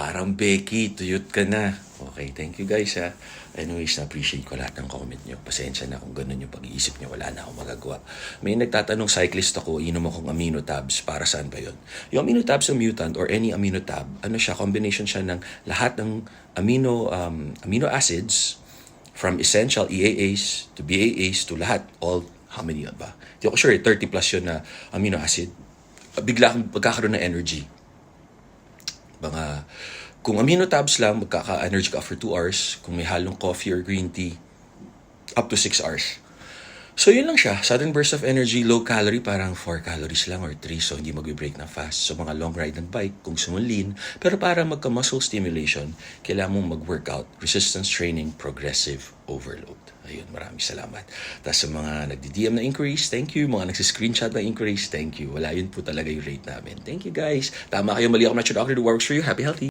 Parang Becky, tuyot ka na. Okay, thank you guys ha. Anyways, na-appreciate ko lahat ng comment nyo. Pasensya na kung ganun yung pag-iisip nyo. Wala na akong magagawa. May nagtatanong cyclist ako, inom akong amino tabs. Para saan ba yun? Yung amino tabs ng mutant or any amino tab, ano siya, combination siya ng lahat ng amino, um, amino acids from essential EAAs to BAAs to lahat. All, how many ba? Hindi ako sure, eh, 30 plus yun na amino acid. Bigla akong pagkakaroon ng energy mga kung amino tabs lang, magkaka-energy ka for 2 hours. Kung may halong coffee or green tea, up to 6 hours. So yun lang siya. Sudden burst of energy, low calorie, parang 4 calories lang or 3. So hindi mag-break ng fast. So mga long ride ng bike, kung sumulin. Pero para magka-muscle stimulation, kailangan mong mag-workout, resistance training, progressive overload. Ayun, maraming salamat. Tapos sa mga nagdi-DM na inquiries, thank you. Mga nagsiscreenshot na inquiries, thank you. Wala yun po talaga yung rate namin. Thank you guys. Tama kayo, mali ako na doctor who works for you. Happy, healthy.